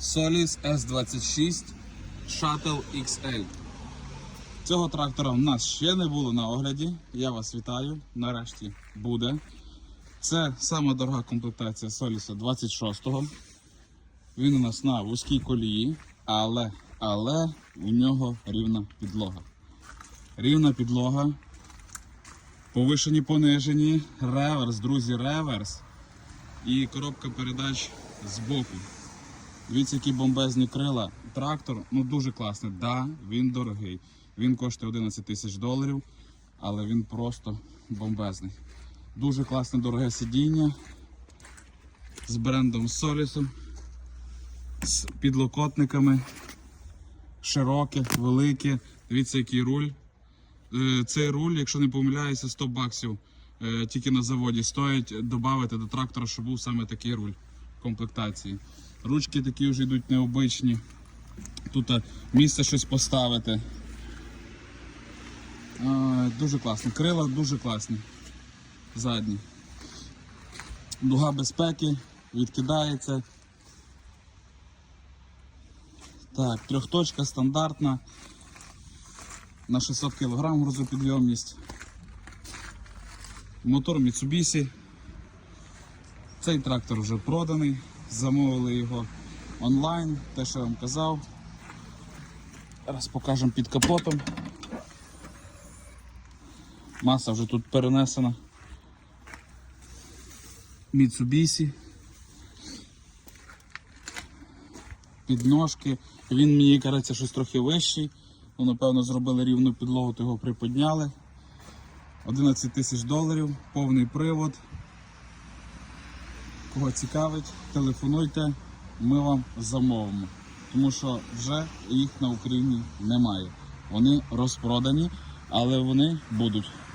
Solis S26 Shuttle XL. Цього трактора в нас ще не було на огляді. Я вас вітаю. Нарешті буде. Це сама дорога комплектація Solis 26-го. Він у нас на вузькій колії, але, але у нього рівна підлога. Рівна підлога. Повишені, понижені, реверс, друзі, реверс. І коробка передач збоку. Дивіться, які бомбезні крила. Трактор ну дуже класний. Да, він дорогий. Він коштує 11 тисяч доларів, але він просто бомбезний. Дуже класне дороге сидіння з брендом Solis, з підлокотниками. Широке, велике. Дивіться, який руль. Е, Цей руль, якщо не помиляюся, 100 баксів е, тільки на заводі стоїть додати до трактора, щоб був саме такий руль комплектації. Ручки такі вже йдуть необичні. Тут е, місце щось поставити. Е, Дуже класно. Крила дуже класні. Задні. Дуга безпеки, відкидається. Так, трьохточка стандартна. На 600 кг грузопідйомність. Мотор Mitsubishi. Цей трактор вже проданий. Замовили його онлайн, те, що я вам казав. Зараз покажемо під капотом. Маса вже тут перенесена. Mitsubishi. Підножки. Він мені кажеться щось трохи вищий. Ну, напевно, зробили рівну підлогу, то його приподняли. 11 тисяч доларів, повний привод. Кого цікавить, телефонуйте, ми вам замовимо. Тому що вже їх на Україні немає. Вони розпродані, але вони будуть.